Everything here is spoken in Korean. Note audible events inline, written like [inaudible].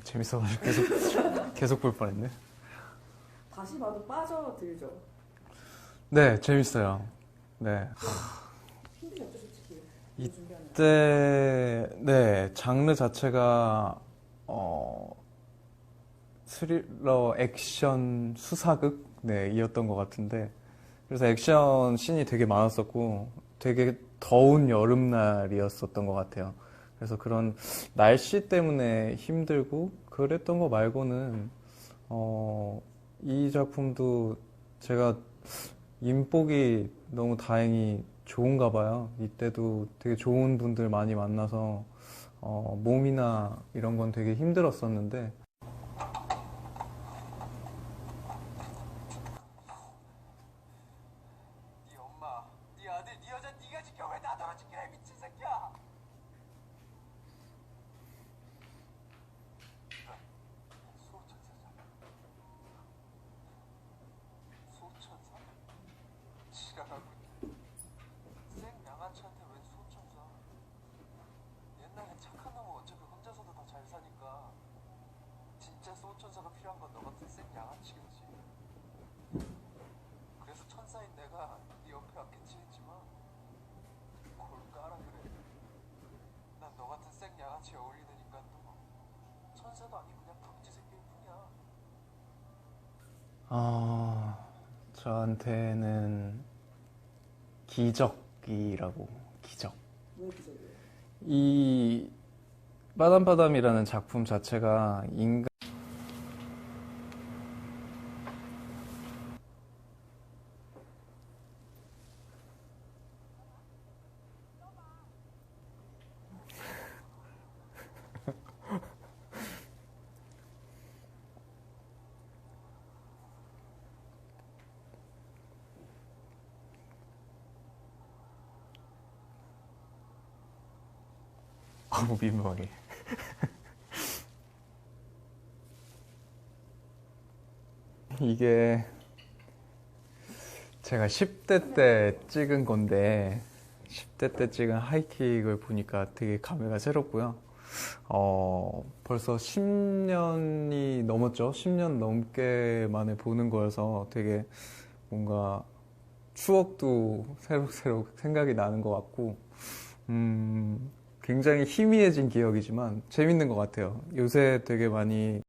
[laughs] 재밌어가지고 계속 계속 볼 뻔했네. 다시 봐도 빠져들죠. 네, 재밌어요. 네. 힘들었죠, 솔직히. 이- 준비하는. 그때 네 장르 자체가 어 스릴러 액션 수사극 네 이었던 것 같은데 그래서 액션 씬이 되게 많았었고 되게 더운 여름날이었었던 것 같아요. 그래서 그런 날씨 때문에 힘들고 그랬던 거 말고는 어, 이 작품도 제가 인복이 너무 다행히 좋은가 봐요. 이때도 되게 좋은 분들 많이 만나서 어, 몸이나 이런 건 되게 힘들었었는데 네 엄마, 네 아들, 네 여자 네가 지켜 왜 나더러 지키래 미친 새끼야! 소천사잖아. 소천사? 지랄하고 있네. 생 양아치한테 웬 소천사? 옛날엔 착한 놈은 어차피 혼자서도 다 잘 사니까 진짜 소천사가 필요한 건 너 같은 생 양아치겠지. 그래서 천사인 내가 네 옆에 왔겠지 했지만 뭘 까라 그래 난 너 같은 생 양아치 어울리는 인간도 천사도 아니고 그냥 덕지 새끼일 뿐이야 어, 저한테는 기적이라고 기적. 이 빠담빠담이라는 작품 자체가 인간 너무 민망해. [laughs] 이게 제가 10대 때 찍은 건데 10대 때 찍은 하이킥을 보니까 되게 감회가 새롭고요. 어, 벌써 10년이 넘었죠. 10년 넘게 만에 보는 거여서 되게 뭔가 추억도 새록새록 생각이 나는 것 같고, 음, 굉장히 희미해진 기억이지만 재밌는 것 같아요. 요새 되게 많이